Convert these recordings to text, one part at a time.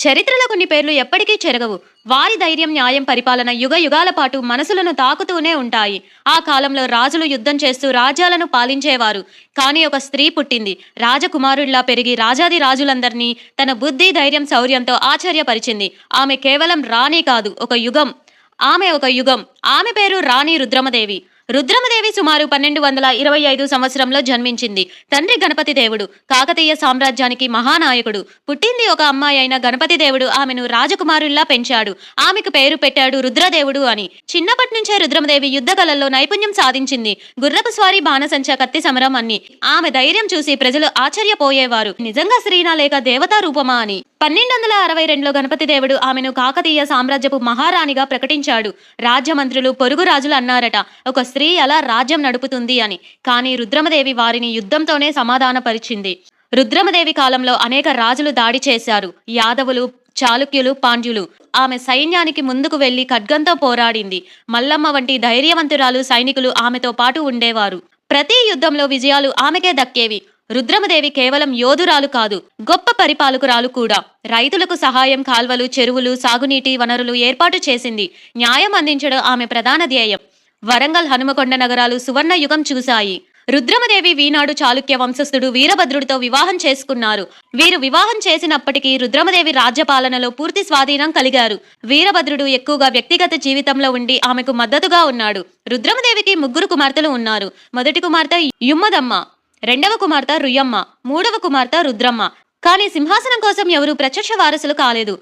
చరిత్రలో కొన్ని పేర్లు ఎప్పటికీ చెరగవు. వారి ధైర్యం న్యాయం పరిపాలన యుగ యుగాల పాటు మనసులను తాకుతూనే ఉంటాయి. ఆ కాలంలో రాజులు యుద్ధం చేస్తూ రాజ్యాలను పాలించేవారు. కానీ ఒక స్త్రీ పుట్టింది. రాజకుమారుడిలా పెరిగి రాజాది రాజులందరినీ తన బుద్ధి ధైర్యం శౌర్యంతో ఆశ్చర్యపరిచింది. ఆమె కేవలం రాణి కాదు ఒక యుగం. ఆమె ఒక యుగం. ఆమె పేరు రాణి రుద్రమదేవి. రుద్రమదేవి సుమారు పన్నెండు వందల ఇరవై ఐదు సంవత్సరంలో జన్మించింది. తండ్రి గణపతి దేవుడు కాకతీయ సామ్రాజ్యానికి మహానాయకుడు. పుట్టింది ఒక అమ్మాయి అయిన గణపతి దేవుడు ఆమెను రాజకుమారుల్లా పెంచాడు. ఆమెకు పేరు పెట్టాడు రుద్రదేవుడు అని. చిన్నప్పటి నుంచే రుద్రమదేవి యుద్ధ కళల్లో నైపుణ్యం సాధించింది. గుర్రపు స్వారీ బాణసంచ కత్తి సమరం అని ఆమె ధైర్యం చూసి ప్రజలు ఆశ్చర్యపోయేవారు. నిజంగా స్త్రీనా లేక దేవతా రూపమా అని. పన్నెండు వందల అరవై రెండులో గణపతి దేవుడు ఆమెను కాకతీయ సామ్రాజ్యపు మహారాణిగా ప్రకటించాడు. రాజ్యమంత్రులు పొరుగు రాజులు అన్నారట ఒక స్త్రీ అలా రాజ్యం నడుపుతుంది అని. కానీ రుద్రమదేవి వారిని యుద్ధంతోనే సమాధానపరిచింది. రుద్రమదేవి కాలంలో అనేక రాజులు దాడి చేశారు. యాదవులు చాళుక్యులు పాండ్యులు. ఆమె సైన్యానికి ముందుకు వెళ్ళి ఖడ్గంతో పోరాడింది. మల్లమ్మ వంటి ధైర్యవంతురాలు సైనికులు ఆమెతో పాటు ఉండేవారు. ప్రతి యుద్ధంలో విజయాలు ఆమెకే దక్కేవి. రుద్రమదేవి కేవలం యోధురాలు కాదు గొప్ప పరిపాలకురాలు కూడా. రైతులకు సహాయం కాల్వలు చెరువులు సాగునీటి వనరులు ఏర్పాటు చేసింది. న్యాయం అందించడం ఆమె ప్రధాన ధ్యేయం. వరంగల్ హనుమకొండ నగరాలు సువర్ణ యుగం చూశాయి. రుద్రమదేవి వీనాడు చాళుక్య వంశస్థుడు వీరభద్రుడితో వివాహం చేసుకున్నారు. వీరు వివాహం చేసినప్పటికీ రుద్రమదేవి రాజ్యపాలనలో పూర్తి స్వాధీనం కలిగారు. వీరభద్రుడు ఎక్కువగా వ్యక్తిగత జీవితంలో ఉండి ఆమెకు మద్దతుగా ఉన్నాడు. రుద్రమదేవికి ముగ్గురు కుమార్తెలు ఉన్నారు. మొదటి కుమార్తె యుమ్మదమ్మ. రెండవ కుమార్తె రుయ్యమ్మ మూడవ కుమార్తె రుద్రమ్మ. కానీ సింహాసనం కోసం ఎవరూ ప్రత్యక్ష వారసులు కాలేదు.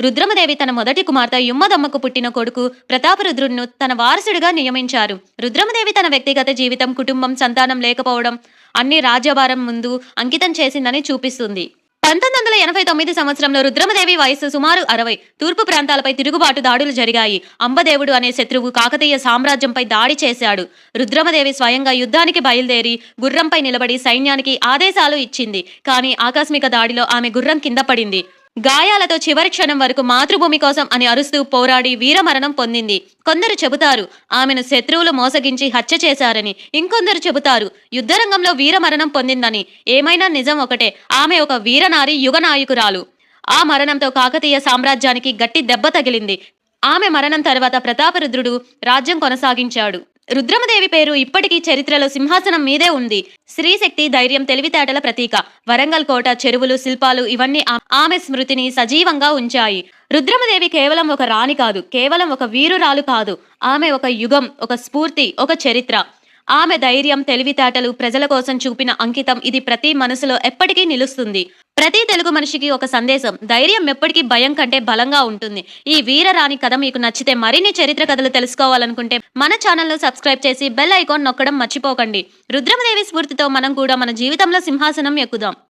రుద్రమదేవి తన మొదటి కుమార్తె యుమ్మదమ్మకు పుట్టిన కొడుకు ప్రతాపరుద్రుడిను తన వారసుడిగా నియమించారు. రుద్రమదేవి తన వ్యక్తిగత జీవితం కుటుంబం సంతానం లేకపోవడం అన్ని రాజ్యభారం ముందు అంకితం చేసిందని చూపిస్తుంది. పంతొమ్మిది వందల ఎనభై తొమ్మిది సంవత్సరంలో రుద్రమదేవి వయస్సు సుమారు అరవై. తూర్పు ప్రాంతాలపై తిరుగుబాటు దాడులు జరిగాయి. అంబదేవుడు అనే శత్రువు కాకతీయ సామ్రాజ్యంపై దాడి చేశాడు. రుద్రమదేవి స్వయంగా యుద్ధానికి బయలుదేరి గుర్రంపై నిలబడి సైన్యానికి ఆదేశాలు ఇచ్చింది. కానీ ఆకస్మిక దాడిలో ఆమె గుర్రం కింద పడింది. గాయాలతో చివరి క్షణం వరకు మాతృభూమి కోసం అని అరుస్తూ పోరాడి వీరమరణం పొందింది. కొందరు చెబుతారు ఆమెను శత్రువులు మోసగించి హత్య చేశారని. ఇంకొందరు చెబుతారు యుద్ధరంగంలో వీరమరణం పొందిందని. ఏమైనా నిజం ఒకటే ఆమె ఒక వీరనారి యుగనాయకురాలు ఆ మరణంతో కాకతీయ సామ్రాజ్యానికి గట్టి దెబ్బ తగిలింది. ఆమె మరణం తర్వాత ప్రతాపరుద్రుడు రాజ్యం కొనసాగించాడు. రుద్రమదేవి పేరు ఇప్పటికీ చరిత్రలో సింహాసనం మీదే ఉంది. స్త్రీశక్తి ధైర్యం తెలివితేటల ప్రతీక. వరంగల్ కోట చెరువులు శిల్పాలు ఇవన్నీ ఆమె స్మృతిని సజీవంగా ఉంచాయి. రుద్రమదేవి కేవలం ఒక రాణి కాదు కేవలం ఒక వీరురాలు కాదు. ఆమె ఒక యుగం ఒక స్ఫూర్తి ఒక చరిత్ర. ఆమె ధైర్యం తెలివితేటలు ప్రజల కోసం చూపిన అంకితం ఇది ప్రతి మనసులో ఎప్పటికీ నిలుస్తుంది. ప్రతి తెలుగు మనిషికి ఒక సందేశం. ధైర్యం ఎప్పటికీ భయం కంటే బలంగా ఉంటుంది. ఈ వీరరాణి కథ మీకు నచ్చితే మరిన్ని చరిత్ర కథలు తెలుసుకోవాలనుకుంటే మన ఛానల్ను సబ్స్క్రైబ్ చేసి బెల్ ఐకాన్ నొక్కడం మర్చిపోకండి. రుద్రమదేవి స్ఫూర్తితో మనం కూడా మన జీవితంలో సింహాసనం ఎక్కుదాం.